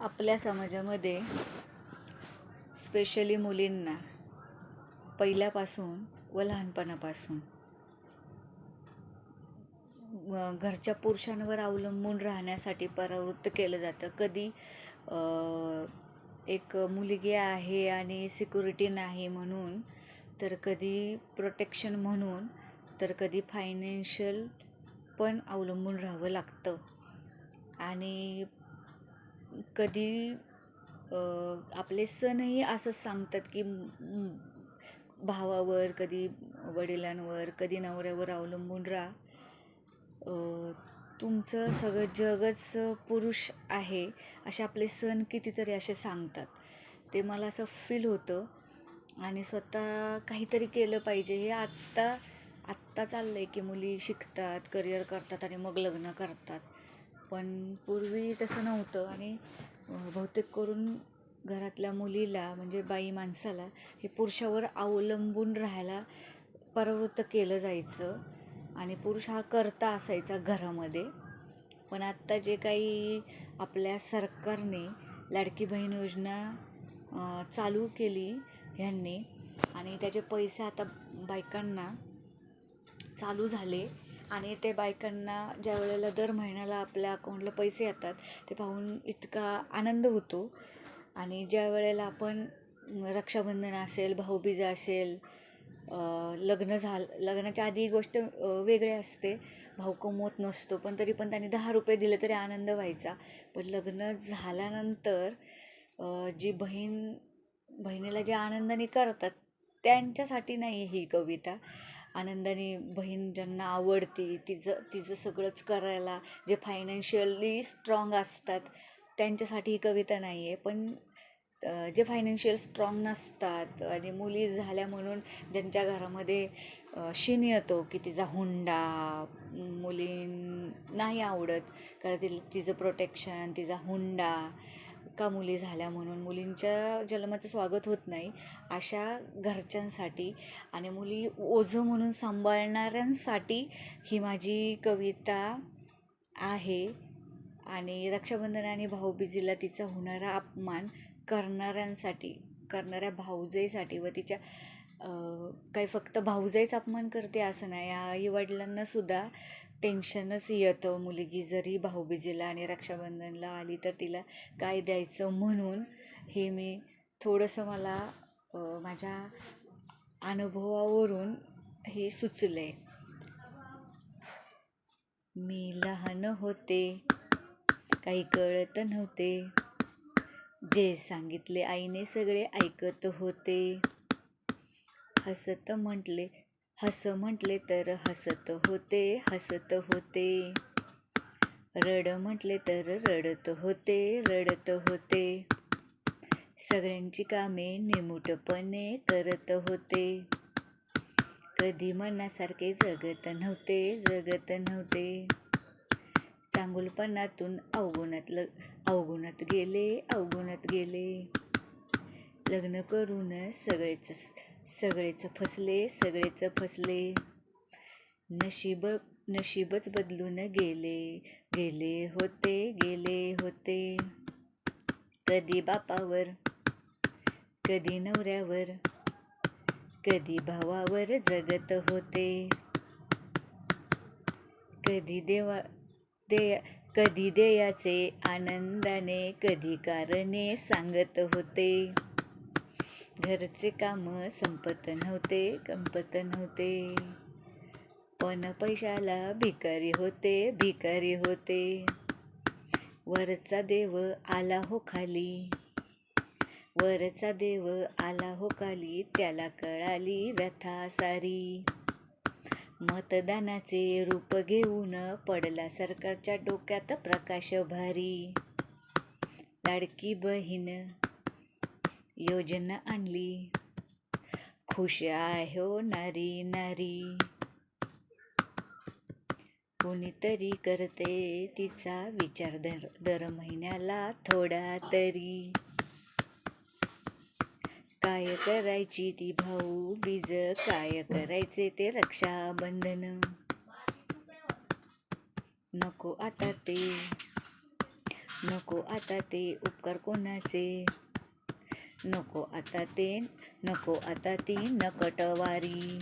आपल्या समाजामध्ये स्पेशली मुलींना पहिल्यापासून व लहानपणापासून घरच्या पुरुषांवर अवलंबून राहण्यासाठी परावृत्त केलं जातं. कधी एक मुलगी आहे आणि सिक्युरिटी नाही म्हणून तर कधी प्रोटेक्शन म्हणून तर कधी फायनान्शियल पण अवलंबून राहावं लागतं. आणि कधी आपले सणही असंच सांगतात की भावावर कधी वडिलांवर कधी नवऱ्यावर अवलंबून राहा. तुमचं सगळं जगच पुरुष आहे असे आपले सण कितीतरी असे सांगतात. ते मला असं फील होतं. आणि स्वतः काहीतरी केलं पाहिजे. हे आत्ता आत्ता चाललं आहे की मुली शिकतात करिअर करतात आणि मग लग्न करतात. पण पूर्वी तसं नव्हतं. आणि बहुतेक करून घरातल्या मुलीला म्हणजे बाई माणसाला हे पुरुषावर अवलंबून राहायला प्रवृत्त केलं जायचं. आणि पुरुष हा करता असायचा घरामध्ये. पण आत्ता जे काही आपल्या सरकारने लाडकी बहीण योजना चालू केली ह्यांनी. आणि त्याचे पैसे आता बायकांना चालू झाले. आणि ते बायकांना ज्या वेळेला दर महिन्याला आपल्या अकाउंटला पैसे येतात ते पाहून इतका आनंद होतो. आणि ज्या वेळेला आपण रक्षाबंधन असेल भाऊबीज असेल लग्न झालं लग्नाच्या आधी एक गोष्ट वेगळी असते. भाऊ कमवत नसतो पण तरी पण त्यांनी दहा रुपये दिले तरी आनंद व्हायचा. पण लग्न झाल्यानंतर जी बहीण बहिणीला जे आनंदाने करतात त्यांच्यासाठी नाही ही कविता. आनंदाने बहीण ज्यांना आवडते तिचं तिचं सगळंच करायला जे फायनान्शियली स्ट्रॉंग असतात त्यांच्यासाठी ही कविता नाही आहे पण जे फायनान्शियल स्ट्रॉंग नसतात आणि मुली झाल्या म्हणून ज्यांच्या घरामध्ये शिन शीन येतो की तिचा हुंडा मुली नाही आवडत कारण ति तिचं प्रोटेक्शन तिचा हुंडा का मुली झाल्या म्हणून मुलींच्या जन्माचं स्वागत होत नाही अशा घरच्यांसाठी आणि मुली ओझं म्हणून सांभाळणाऱ्यांसाठी ही माझी कविता आहे. आणि रक्षाबंधन आणि भाऊबीजीला तिचा होणारा अपमान करणाऱ्यांसाठी करणाऱ्या भाऊजाईसाठी व तिच्या काही फक्त भाऊजाईच अपमान करते असं नाही आई वडिलांनासुद्धा टेन्शनच येतं. मुलगी जरी भाऊबीजेला आणि रक्षाबंधनला आली तर तिला काय द्यायचं म्हणून हे मी थोडंसं मला माझ्या अनुभवावरून हे सुचले मी लहान होते काही कळत नव्हते. जे सांगितले आईने सगळे ऐकत होते. हसत म्हटले हस म्हटले तर हसत होते हसत होते. रड म्हटले तर रडत होते रडत होते. सगळ्यांची कामे निमूटपणे करत होते. कधी मनासारखे जगत नव्हते जगत नव्हते. चांगुलपणातून अवगुणात ल अवगुणात गेले अवगुणात गेले. लग्न करून सगळेच सगळेच फसले सगळेच फसले. नशीब नशीबच बदलून गेले गेले होते गेले होते. कधी बापावर कधी नवऱ्यावर कधी भावावर जगत होते. कधी देवा दे कधी देयाचे आनंदाने कधी कारणे सांगत होते. घरचे काम संपत नव्हते कंपत नव्हते. पण पैशाला भिकारी होते भिकारी होते. वरचा देव आला हो खाली. वरचा देव आला हो खाली त्याला कळाली व्यथा सारी. मतदानाचे रूप घेऊन पडला सरकारच्या डोक्यात प्रकाश भारी. लाडकी बहीण योजना आणली. खुश आहे हो नारी नारी. कोणीतरी करते तिचा विचार दर दर महिन्याला थोडा तरी. काय करायची ती भाऊ? बीज काय करायचे ते रक्षाबंधन? नको आता ते नको आता ते उपकार कोणाचे? नको आता ते नको आता ती नकटवारी.